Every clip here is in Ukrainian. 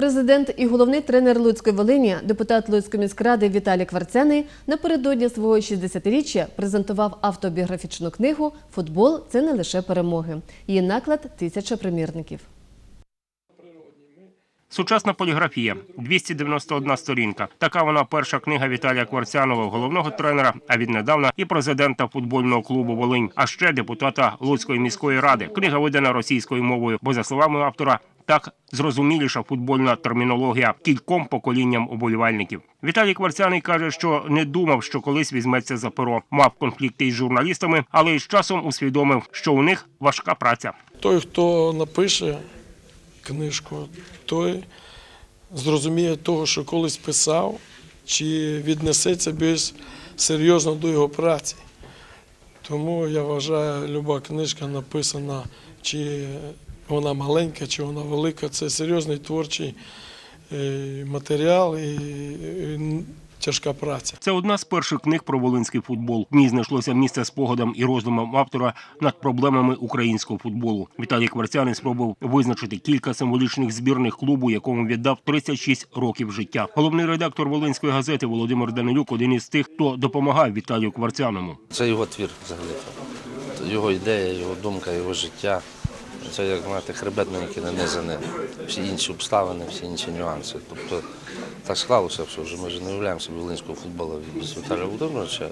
Президент і головний тренер Луцької Волині, депутат Луцької міськради Віталій Кварцяний напередодні свого 60-річчя презентував автобіографічну книгу Футбол це не лише перемоги. Її наклад тисяча примірників. Сучасна поліграфія 291 сторінка. Така вона перша книга Віталія Кварцянова, головного тренера, а віднедавна і президента футбольного клубу Волинь, а ще депутата Луцької міської ради. Книга видана російською мовою, бо за словами автора. Так зрозуміліша футбольна термінологія кільком поколінням уболівальників. Віталій Кварцяний каже, що не думав, що колись візьметься за перо. Мав конфлікти із журналістами, але із часом усвідомив, що у них важка праця. Той, хто напише книжку, той зрозуміє того, що колись писав, чи віднесеться більш серйозно до його праці. Тому я вважаю, люба книжка написана, чи вона маленька, чи вона велика, це серйозний творчий е, матеріал і тяжка праця. Це одна з перших книг про волинський футбол. В ній знайшлося місце спогадам і роздумам автора над проблемами українського футболу. Віталій Кварцяний спробував визначити кілька символічних збірних клубу, якому віддав 36 років життя. Головний редактор Волинської газети Володимир Данилюк один із тих, хто допомагав Віталію Кварцяному. Це його твір взагалі. Його ідея, його думка, його життя. Це як знаєте, хребет на який нанизані всі інші обставини, всі інші нюанси. Тобто так склалося, що вже ми вже не являємося волинського футболу без Віталія Володимировича,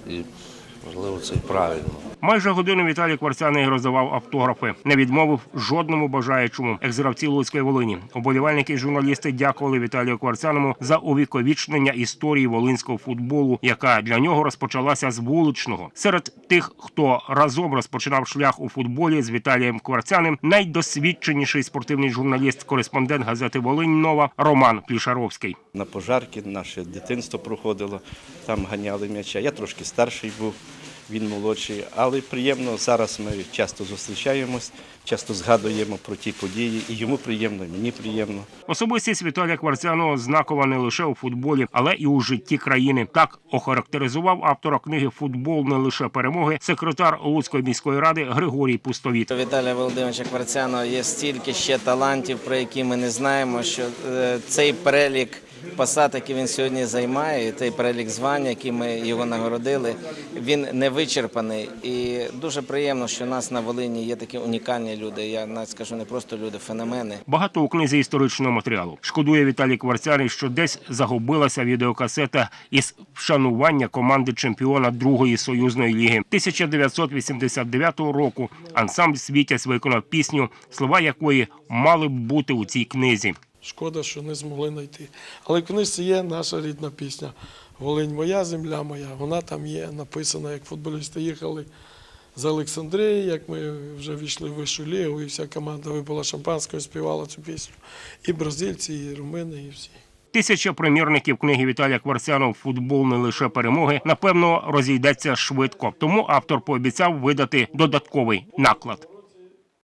можливо це і правильно. Майже годину Віталій Кварцяний роздавав автографи. Не відмовив жодному бажаючому. Екс-гравці Луцької Волині. Оболівальники і журналісти дякували Віталію Кварцяному за увіковічнення історії волинського футболу, яка для нього розпочалася з вуличного. Серед тих, хто разом розпочинав шлях у футболі з Віталієм Кварцяним, найдосвідченіший спортивний журналіст, кореспондент газети Волинь Нова Роман Плішаровський. На пожарки наше дитинство проходило, там ганяли м'яча. Я трошки старший був, він молодший, але приємно. Зараз ми часто зустрічаємось, часто згадуємо про ті події. І йому приємно, і мені приємно. Особистість Віталія Кварцяного знакова не лише у футболі, але і у житті країни. Так охарактеризував автора книги Футбол не лише перемоги, секретар Луцької міської ради Григорій Пустовіт. Віталія Володимировича Кварцяного є стільки ще талантів, про які ми не знаємо, що е, цей перелік посад, який він сьогодні займає, і цей перелік звань, які ми його нагородили, він не вичерпаний. І дуже приємно, що у нас на Волині є такі унікальні люди. Я навіть скажу не просто люди, феномени. Багато у книзі історичного матеріалу. Шкодує Віталій Кварцяний, що десь загубилася відеокасета із вшанування команди чемпіона другої союзної ліги. 1989 року ансамбль Світязь виконав пісню, слова якої мали б бути у цій книзі. Шкода, що не змогли знайти. Але в книжці є наша рідна пісня Волинь моя, земля моя. Вона там є написана, як футболісти їхали з Олександрії, як ми вже війшли в вищу лігу, і вся команда випила шампанського, співала цю пісню. І бразильці, і румини, і всі. Тисяча примірників книги Віталія Кварцянова «Футбол не лише перемоги напевно розійдеться швидко. Тому автор пообіцяв видати додатковий наклад.